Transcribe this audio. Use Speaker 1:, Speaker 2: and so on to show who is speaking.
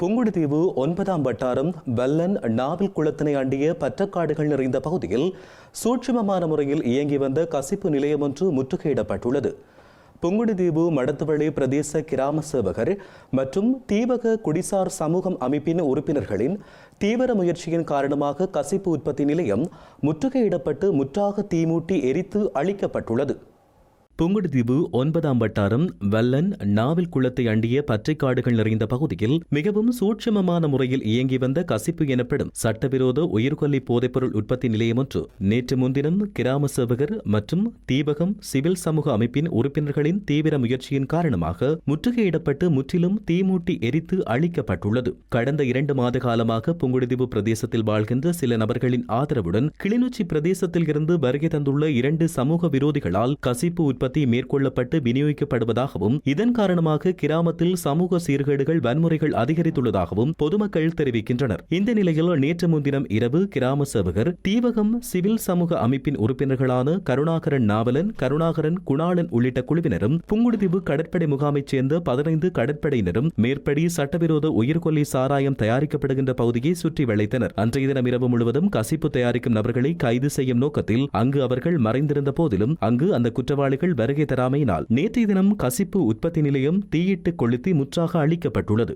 Speaker 1: புங்குடுதீவு ஒன்பதாம் வட்டாரம் வெல்லன் நாவல் குளத்தினை அண்டிய பற்றக்காடுகள் நிறைந்த பகுதியில் சூட்சுமமான முறையில் இயங்கி வந்த கசிப்பு நிலையம் ஒன்று முற்றுகையிடப்பட்டுள்ளது. புங்குடுதீவு மடத்துவளி பிரதேச கிராம சேவகர் மற்றும் தீபக குடிசார் சமூகம் அமைப்பின் உறுப்பினர்களின் தீவிர முயற்சியின் காரணமாக கசிப்பு உற்பத்தி நிலையம் முற்றுகையிடப்பட்டு முற்றாக தீமூட்டி எரித்து அழிக்கப்பட்டுள்ளது. புங்குடுதீவு ஒன்பதாம் வட்டாரம் வல்லன் நாவில் குளத்தை அண்டிய பற்றைக்காடுகள் நிறைந்த பகுதியில் மிகவும் சூட்சமமான முறையில் இயங்கி வந்த கசிப்பு எனப்படும் சட்டவிரோத உயிர்கொல்லி போதைப்பொருள் உற்பத்தி நிலையம் ஒன்று. நேற்று முன்தினம் கிராம சேவகர் மற்றும் தீபகம் சிவில் சமூக அமைப்பின் உறுப்பினர்களின் தீவிர முயற்சியின் காரணமாக முற்றுகையிடப்பட்டு முற்றிலும் தீமூட்டி எரித்து அழிக்கப்பட்டுள்ளது. கடந்த இரண்டு மாத காலமாக புங்குடுதீவு பிரதேசத்தில் வாழ்கின்ற சில நபர்களின் ஆதரவுடன் கிளிநொச்சி பிரதேசத்தில் இருந்து வருகை தந்துள்ள இரண்டு சமூக விரோதிகளால் கசிப்பு உற்பத்தி உற்பத்தி மேற்கொள்ளப்பட்டு விநியோகிக்கப்படுவதாகவும் இதன் காரணமாக கிராமத்தில் சமூக சீர்கேடுகள் வன்முறைகள் அதிகரித்துள்ளதாகவும் பொதுமக்கள் தெரிவிக்கின்றனர். இந்த நிலையில் நேற்று முன்தினம் இரவு கிராம சேவகர் தீவகம் சிவில் சமூக அமைப்பின் உறுப்பினர்களான கருணாகரன் நாவலன் கருணாகரன் குணாளன் உள்ளிட்ட குழுவினரும் புங்குடுதீவு கடற்படை முகாமைச் சேர்ந்த பதினைந்து கடற்படையினரும் மேற்படி சட்டவிரோத உயிர்கொல்லி சாராயம் தயாரிக்கப்படுகின்ற பகுதியை சுற்றி வளைத்தனர். அன்றைய தினம் இரவு முழுவதும் கசிப்பு தயாரிக்கும் நபர்களை கைது செய்யும் நோக்கத்தில் அங்கு அவர்கள் மறைந்திருந்த போதிலும் அங்கு அந்த குற்றவாளிகள் வருகை தராமையினால் நேற்றைய தினம் கசிப்பு உற்பத்தி நிலையம் தீயிட்டு கொளுத்தி முற்றாக அழிக்கப்பட்டுள்ளது.